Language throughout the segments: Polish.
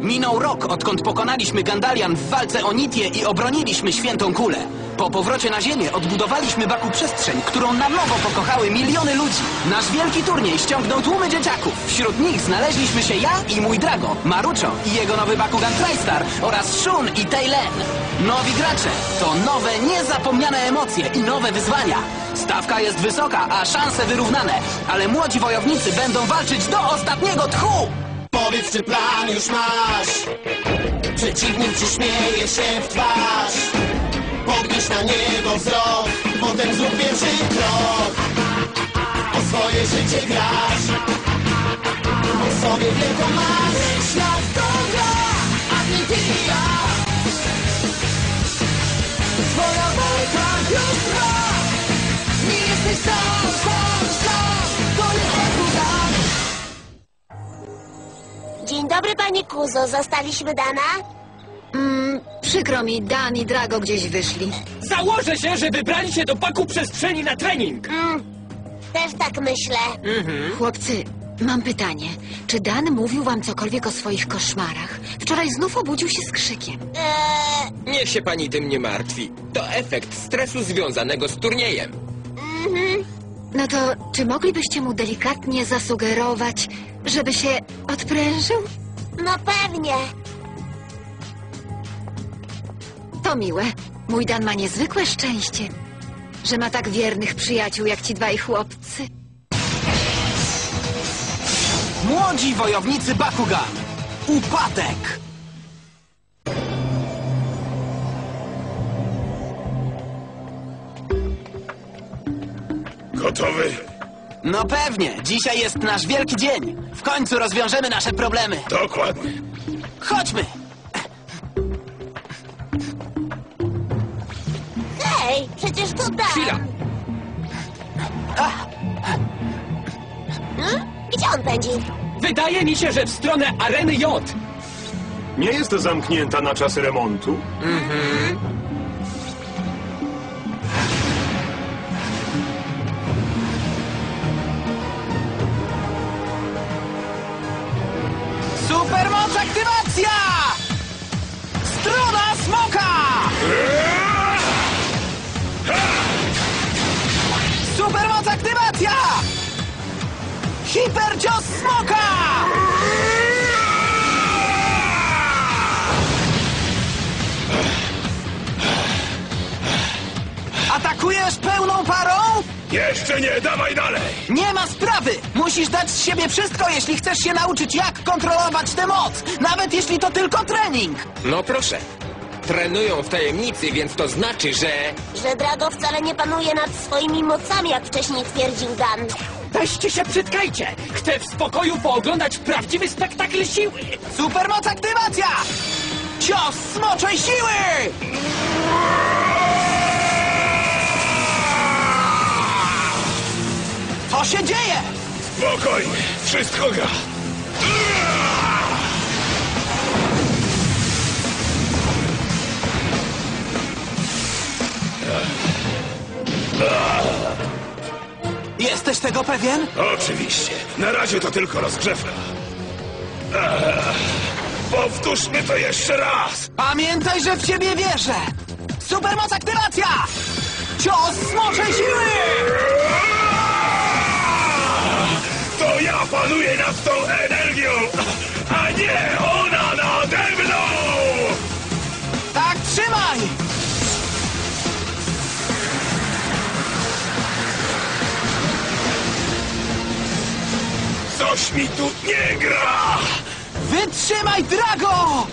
Minął rok, odkąd pokonaliśmy Gandalian w walce o Nitię i obroniliśmy Świętą Kulę. Po powrocie na Ziemię odbudowaliśmy Baku przestrzeń, którą na nowo pokochały miliony ludzi. Nasz wielki turniej ściągnął tłumy dzieciaków. Wśród nich znaleźliśmy się ja i mój Drago, Marucho i jego nowy Bakugan TriStar oraz Shun i Taylen. Nowi gracze to nowe, niezapomniane emocje i nowe wyzwania. Stawka jest wysoka, a szanse wyrównane, ale młodzi wojownicy będą walczyć do ostatniego tchu! Powiedz, czy plan już masz. Przeciwnik ci śmieje się w twarz. Podnieś na niego wzrok Potem zrób pierwszy krok. O swoje życie grasz. O sobie wielką masz. Świat to gra, a nie ty i ja Twoja walka już trwa. Nie jesteś sam, Dzień dobry, panie Kuzo. Zastaliśmy Dana? Przykro mi, Dan i Drago gdzieś wyszli. Założę się, że wybrali się do paku przestrzeni na trening. Też tak myślę. Chłopcy, mam pytanie. Czy Dan mówił wam cokolwiek o swoich koszmarach? Wczoraj znów obudził się z krzykiem. Eee, Niech się pani tym nie martwi. To efekt stresu związanego z turniejem. No to czy moglibyście mu delikatnie zasugerować, żeby się odprężył? no pewnie. To miłe. Mój Dan ma niezwykłe szczęście, że ma tak wiernych przyjaciół jak ci dwaj chłopcy. Młodzi wojownicy Bakugan. Upadek. Gotowy? No pewnie, dzisiaj jest nasz wielki dzień. W końcu rozwiążemy nasze problemy. Dokładnie. Chodźmy. Hej, przecież to Dan. Chwila! Hmm? Gdzie on pędzi? Wydaje mi się, że w stronę areny J. Nie jest zamknięta na czas remontu? Supermoc Atakujesz pełną parą? Jeszcze nie, dawaj dalej! Nie ma sprawy! Musisz dać z siebie wszystko, jeśli chcesz się nauczyć, jak kontrolować tę moc! Nawet jeśli to tylko trening! No proszę. Trenują w tajemnicy, więc to znaczy, że... Że Drago wcale nie panuje nad swoimi mocami, jak wcześniej twierdził Dan. Weźcie się przytkajcie. Chcę w spokoju pooglądać prawdziwy spektakl siły. Supermoc aktywacja! Cios smoczej siły! Co się dzieje? Spokojnie, wszystko gra. Jesteś tego pewien? Oczywiście, na razie to tylko rozgrzewka. Ech, Powtórzmy to jeszcze raz! Pamiętaj, że w ciebie wierzę! Supermoc aktywacja! Cios smoczej siły! Panuję nad tą energią, a nie ona nade mną! Tak trzymaj! Coś mi tu nie gra! Wytrzymaj, Drago!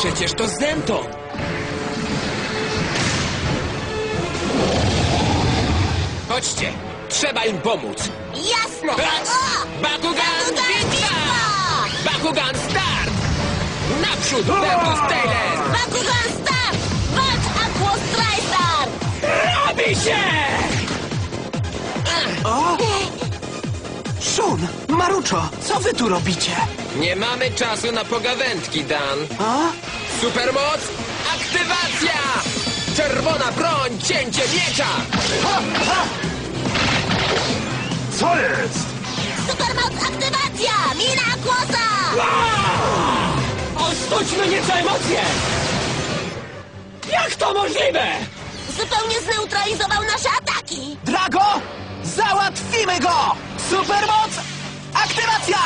Przecież to Zenton! Chodźcie, trzeba im pomóc. jasne. Raz, O, Bakugan Bakugan bitwa! bitwa! Bakugan start! Naprzód, Vertus Taylor! Bakugan start! Walcz Aquos TriStar! Robi się! O! Shun, Maruczo, co wy tu robicie? Nie mamy czasu na pogawędki, Dan. A? Supermoc, aktywacja! Czerwona broń, cięcie miecza! Co jest? Supermoc aktywacja! Mina kłosa! Ostudźmy nieco emocje! Jak to możliwe? Zupełnie zneutralizował nasze ataki! Drago, załatwimy go! Supermoc, aktywacja!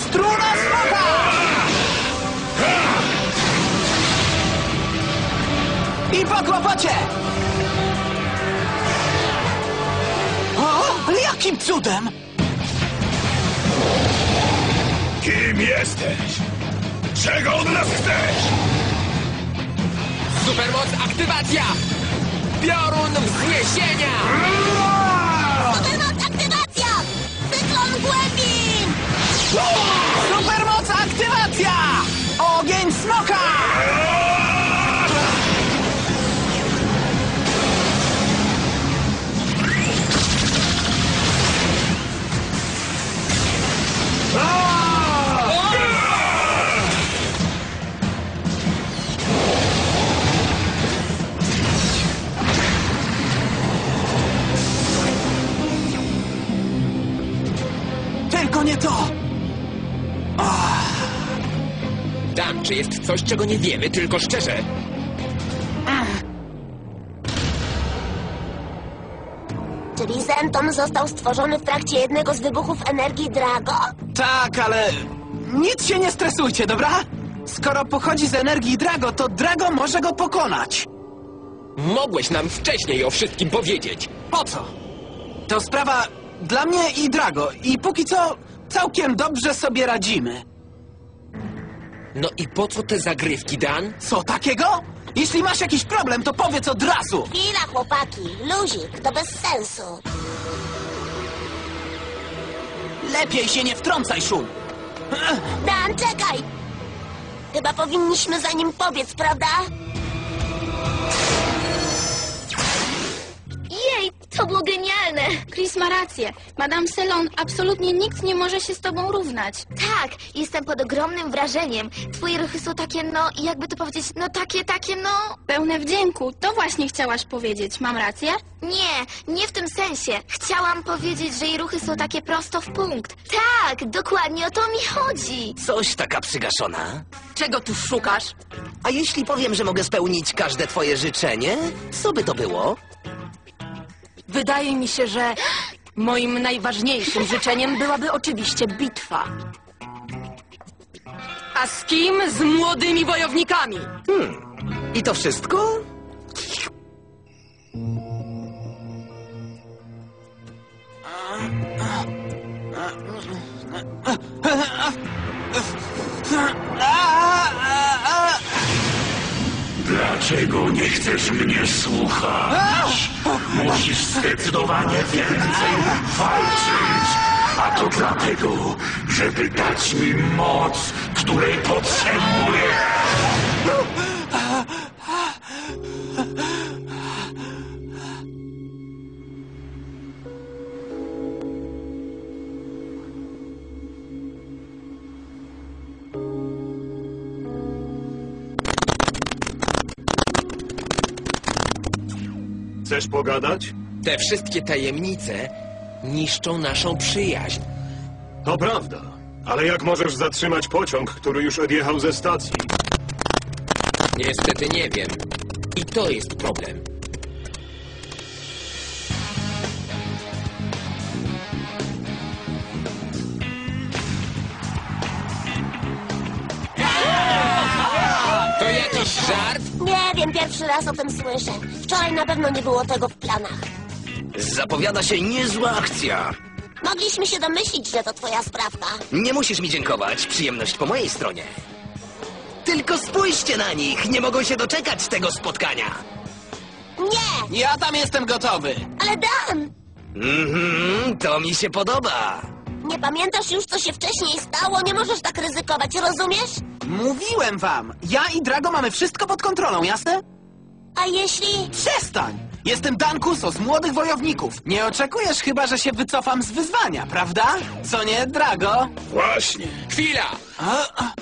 Struna smoka! I po kłopocie! O, jakim cudem? Kim jesteś? Czego od nas chcesz? Supermoc, aktywacja! Piorun wzniesienia! Czy jest coś, czego nie wiemy, tylko szczerze? Czyli Zenton został stworzony w trakcie jednego z wybuchów energii Drago? Tak, ale nic się nie stresujcie, dobra? Skoro pochodzi z energii Drago, to Drago może go pokonać. Mogłeś nam wcześniej o wszystkim powiedzieć. Po co? To sprawa dla mnie i Drago i póki co całkiem dobrze sobie radzimy. No i po co te zagrywki, Dan? Co takiego? Jeśli masz jakiś problem, to powiedz od razu. Chwila, chłopaki, luzik, to bez sensu. Lepiej się nie wtrącaj, Szum. Dan, czekaj! Chyba powinniśmy za nim pobiec, prawda? To było genialne! Chris ma rację. Madame Selon, absolutnie nikt nie może się z tobą równać. Tak, jestem pod ogromnym wrażeniem. Twoje ruchy są takie, no, jakby to powiedzieć, no takie, takie, no... Pełne wdzięku, to właśnie chciałaś powiedzieć. Mam rację? Nie, nie w tym sensie. Chciałam powiedzieć, że jej ruchy są takie prosto w punkt. Tak, dokładnie o to mi chodzi. Coś taka przygaszona. Czego tu szukasz? A jeśli powiem, że mogę spełnić każde twoje życzenie, co by to było? Wydaje mi się, że moim najważniejszym życzeniem byłaby oczywiście bitwa. A z kim? Z młodymi wojownikami. I to wszystko? Dlaczego nie chcesz mnie słuchać? Musisz zdecydowanie więcej walczyć. A to dlatego, żeby dać mi moc, której potrzebuję. Chcesz pogadać? Te wszystkie tajemnice niszczą naszą przyjaźń. To prawda. Ale jak możesz zatrzymać pociąg, który już odjechał ze stacji? Niestety nie wiem. I to jest problem. To jakiś żart? Wiem, pierwszy raz o tym słyszę. Wczoraj na pewno nie było tego w planach. Zapowiada się niezła akcja. Mogliśmy się domyślić, że to twoja sprawka. Nie musisz mi dziękować, przyjemność po mojej stronie. Tylko spójrzcie na nich, nie mogą się doczekać tego spotkania. Nie, Ja tam jestem gotowy. ale Dan! Mhm, to mi się podoba. Nie pamiętasz już, co się wcześniej stało? Nie możesz tak ryzykować, rozumiesz? Mówiłem wam, ja i Drago mamy wszystko pod kontrolą, jasne? A jeśli... Przestań! Jestem Dan Kuso z Młodych Wojowników. Nie oczekujesz chyba, że się wycofam z wyzwania, prawda? Co nie, Drago? Właśnie. Chwila! A, a,